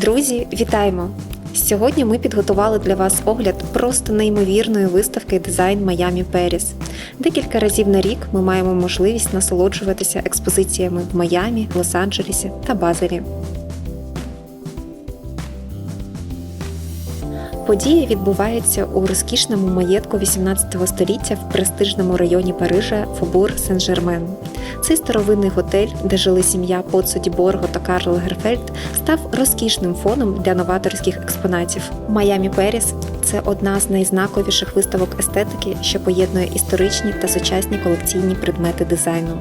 Друзі, вітаємо! Сьогодні ми підготували для вас огляд просто неймовірної виставки дизайн Майамі Періс. Декілька разів на рік ми маємо можливість насолоджуватися експозиціями в Майамі, Лос-Анджелесі та Базелі. Подія відбувається у розкішному маєтку 18 століття в престижному районі Парижа Фобур Сен-Жермен. Цей старовинний готель, де жили сім'я подсуді Борго та Карл Лагерфельд, став розкішним фоном для новаторських експонатів. Майамі Періс це одна з найзнаковіших виставок естетики, що поєднує історичні та сучасні колекційні предмети дизайну.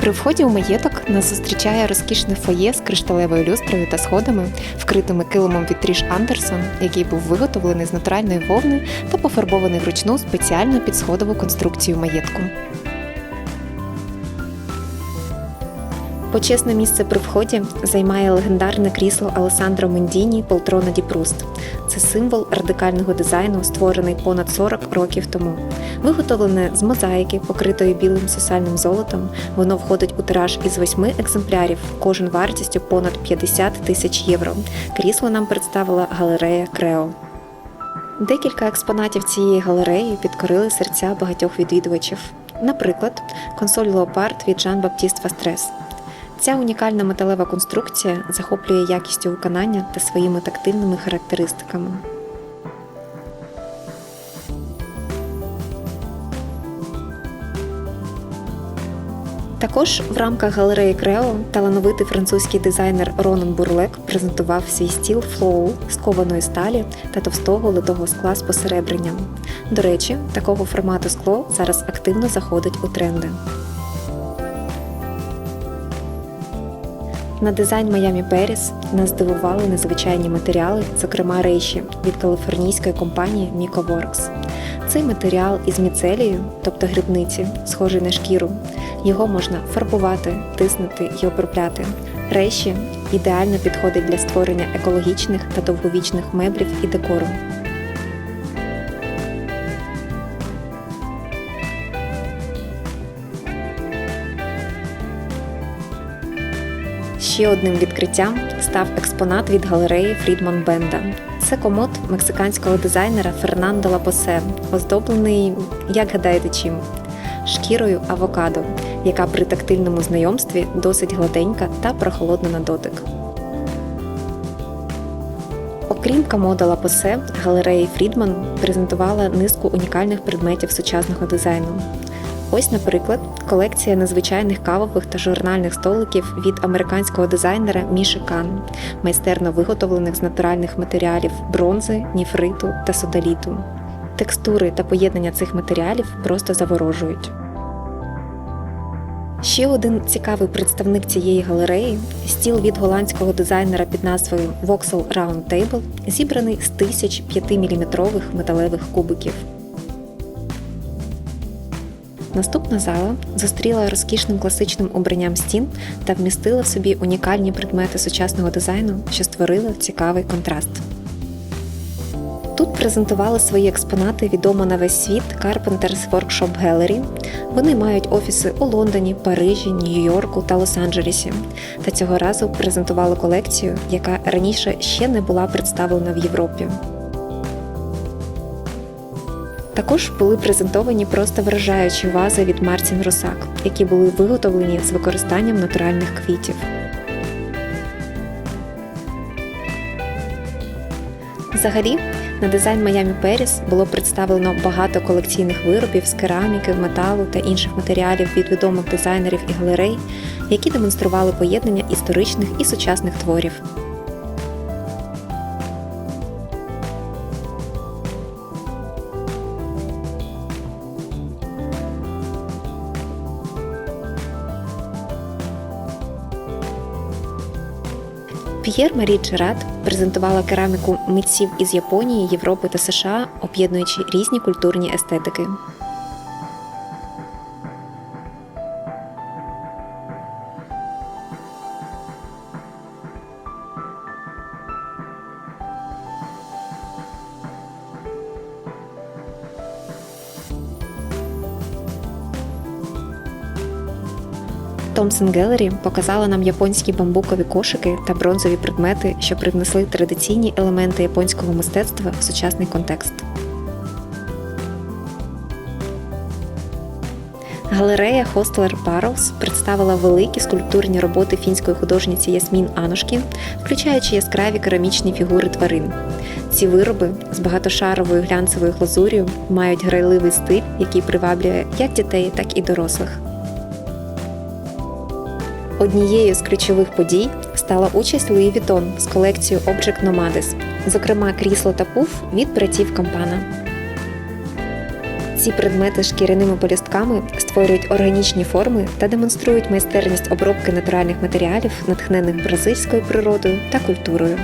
При вході у маєток нас зустрічає розкішне фоє з кришталевою люстрою та сходами, вкритими килимом від Тріш Андерсон, який був виготовлений з натуральної вовни та пофарбований вручну спеціально під сходову конструкцію маєтку. Почесне місце при вході займає легендарне крісло Алесандро Мендіні Полтрона Ді Пруст. Це символ радикального дизайну, створений понад 40 років тому. Виготовлене з мозаїки, покритої білим сосальним золотом, воно входить у тираж із восьми екземплярів, кожен вартістю понад 50 тисяч євро. Крісло нам представила галерея Крео. Декілька експонатів цієї галереї підкорили серця багатьох відвідувачів. Наприклад, консоль Леопард від Жан Баптіст Фастрес. Ця унікальна металева конструкція захоплює якістю виконання та своїми тактильними характеристиками. Також в рамках галереї Крео талановитий французький дизайнер Ронан Бурлек презентував свій стіл Flow з кованої сталі та товстого литого скла з посеребренням. До речі, такого формату скло зараз активно заходить у тренди. На дизайн Miami Paris нас здивували незвичайні матеріали, зокрема рейші від каліфорнійської компанії Micoworks. Цей матеріал із міцелію, тобто грибниці, схожий на шкіру. Його можна фарбувати, тиснути і обробляти. Рейші ідеально підходить для створення екологічних та довговічних меблів і декору. Ще одним відкриттям став експонат від галереї Фрідман Бенда. Це комод мексиканського дизайнера Фернандо Лапосе, оздоблений, як гадаєте, чим? Шкірою авокадо, яка при тактильному знайомстві досить гладенька та прохолодна на дотик. Окрім комода Лапосе, галерея Фрідман презентувала низку унікальних предметів сучасного дизайну. Ось, наприклад, колекція незвичайних кавових та журнальних столиків від американського дизайнера Міші Кан, майстерно виготовлених з натуральних матеріалів бронзи, ніфриту та содаліту. Текстури та поєднання цих матеріалів просто заворожують. Ще один цікавий представник цієї галереї стіл від голландського дизайнера під назвою Voxel Round Table, зібраний з тисяч 5-мм металевих кубиків. Наступна зала зустріла розкішним класичним обранням стін та вмістила в собі унікальні предмети сучасного дизайну, що створили цікавий контраст. Тут презентували свої експонати відомо на весь світ Carpenters Workshop Gallery. Вони мають офіси у Лондоні, Парижі, Нью-Йорку та Лос-Анджелесі. Та цього разу презентували колекцію, яка раніше ще не була представлена в Європі. Також були презентовані просто вражаючі вази від Мартін Росак, які були виготовлені з використанням натуральних квітів. Взагалі, на дизайн Miami Paris було представлено багато колекційних виробів з кераміки, металу та інших матеріалів від відомих дизайнерів і галерей, які демонстрували поєднання історичних і сучасних творів. П'єр Марі Джерат презентувала кераміку митців із Японії, Європи та США, об'єднуючи різні культурні естетики. Thompson Gallery показала нам японські бамбукові кошики та бронзові предмети, що привнесли традиційні елементи японського мистецтва в сучасний контекст. Галерея Hostler Barrows представила великі скульптурні роботи фінської художниці Ясмін Анушкін, включаючи яскраві керамічні фігури тварин. Ці вироби з багатошаровою глянцевою глазур'ю мають грайливий стиль, який приваблює як дітей, так і дорослих. Однією з ключових подій стала участь Луї Вітон з колекцією Object Nomades, зокрема крісло та пуф від братів Кампана. Ці предмети з шкіряними полістками створюють органічні форми та демонструють майстерність обробки натуральних матеріалів, натхнених бразильською природою та культурою.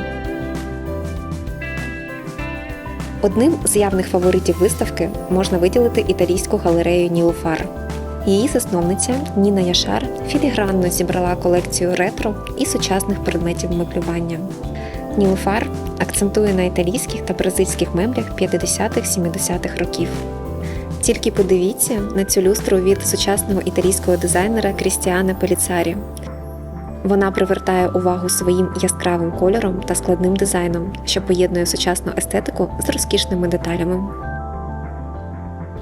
Одним з явних фаворитів виставки можна виділити італійську галерею Нілуфар. Її засновниця Ніна Яшар філігранно зібрала колекцію ретро і сучасних предметів меблювання. Нілуфар акцентує на італійських та бразильських меблях 50-70-х років. Тільки подивіться на цю люстру від сучасного італійського дизайнера Крістіана Пеліцарі. Вона привертає увагу своїм яскравим кольором та складним дизайном, що поєднує сучасну естетику з розкішними деталями.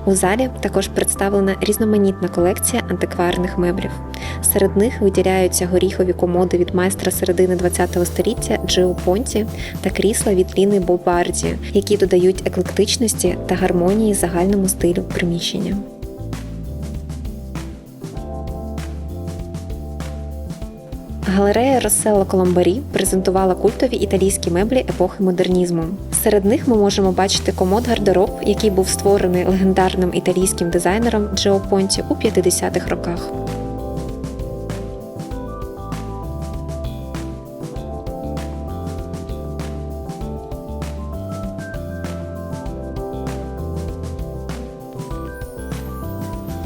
У залі також представлена різноманітна колекція антикварних меблів. Серед них виділяються горіхові комоди від майстра середини ХХ століття Джио Понті та крісла від Ліни Бобарді, які додають еклектичності та гармонії загальному стилю приміщення. Галерея Россело Коломбарі презентувала культові італійські меблі епохи модернізму. Серед них ми можемо бачити комод гардероб, який був створений легендарним італійським дизайнером Джео Понті у 50-х роках.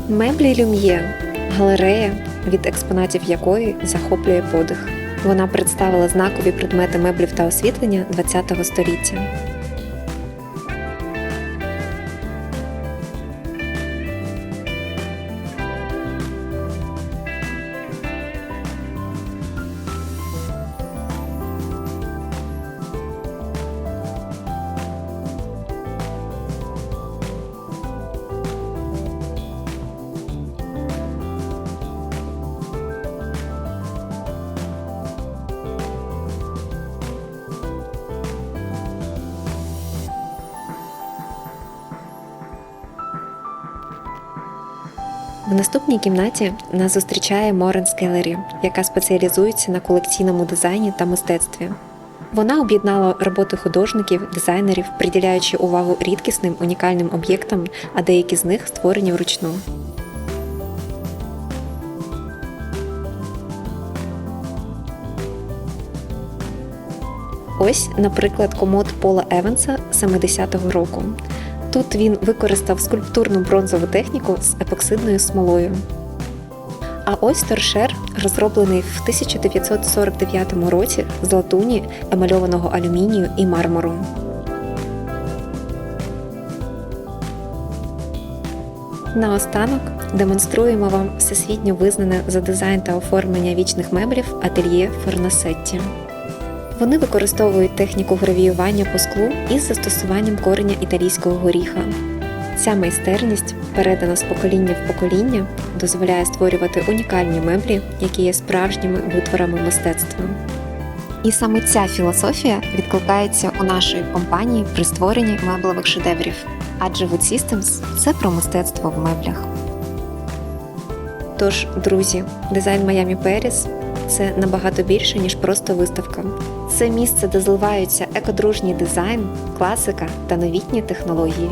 Меблі Люм'є галерея, від експонатів якої захоплює подих. Вона представила знакові предмети меблів та освітлення ХХ століття. В наступній кімнаті нас зустрічає Моренс Gallery, яка спеціалізується на колекційному дизайні та мистецтві. Вона об'єднала роботи художників, дизайнерів, приділяючи увагу рідкісним унікальним об'єктам, а деякі з них створені вручну. Ось, наприклад, комод Пола Еванса 70-го року. Тут він використав скульптурну бронзову техніку з епоксидною смолою. А ось торшер, розроблений в 1949 році з латуні, емальованого алюмінію і мармуру. Наостанок демонструємо вам всесвітньо визнане за дизайн та оформлення вічних меблів ательє Форнасетті. Вони використовують техніку гравіювання по склу із застосуванням кореня італійського горіха. Ця майстерність, передана з покоління в покоління, дозволяє створювати унікальні меблі, які є справжніми витворами мистецтва. І саме ця філософія відкликається у нашої компанії при створенні меблевих шедеврів, адже Wood Systems – це про мистецтво в меблях. Тож, друзі, дизайн Miami Paris – це набагато більше, ніж просто виставка. Це місце, де зливаються екодружній дизайн, класика та новітні технології.